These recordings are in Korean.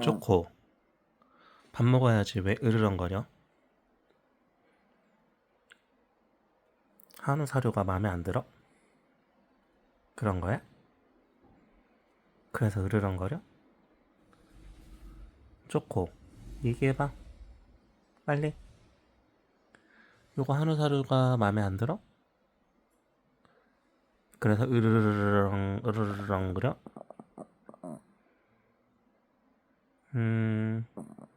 쪼코. 밥 먹어야지 왜 으르렁거려? 한우 사료가 마음에 안 들어? 그런 거야? 그래서 으르렁거려? 쪼코. 얘기해봐. 빨리. 요거 한우 사료가 마음에 안 들어? 그래서 으르르렁 으르르렁거려? 음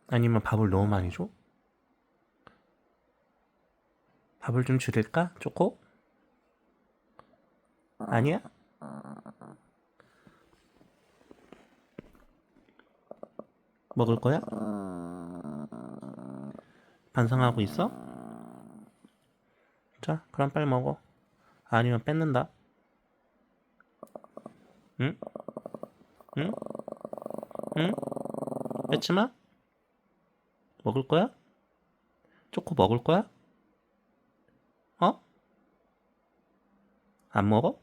아니면 밥을 너무 많이 줘? 밥을 좀 줄일까? 쪼코? 아니야? 먹을 거야? 반성하고 있어? 자, 그럼 빨리 먹어. 아니면 뺏는다. 응? 응? 응? 뺏지 마? 먹을 거야? 초코 먹을 거야? 어? 안 먹어?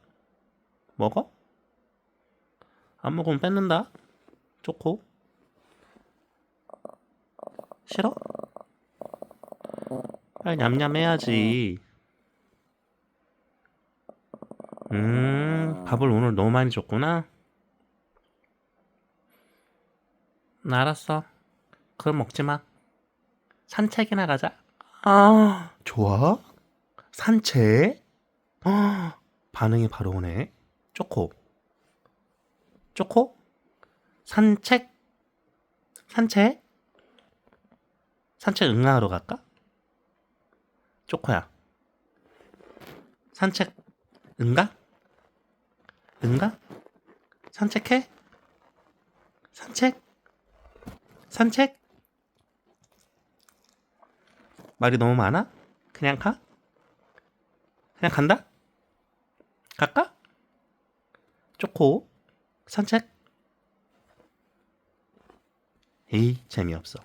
먹어? 안 먹으면 뺏는다. 초코. 싫어? 빨리 냠냠 해야지. 음, 밥을 오늘 너무 많이 줬구나. 나 알았어. 그럼 먹지 마. 산책이나 가자. 아, 좋아? 산책? 아, 반응이 바로 오네. 쪼코. 쪼코? 산책? 산책? 산책 응아하러 갈까? 쪼코야. 산책 응가? 응가? 산책해? 산책? 산책? 말이 너무 많아? 그냥 가? 그냥 간다? 갈까? 쪼코 산책? 에이 재미없어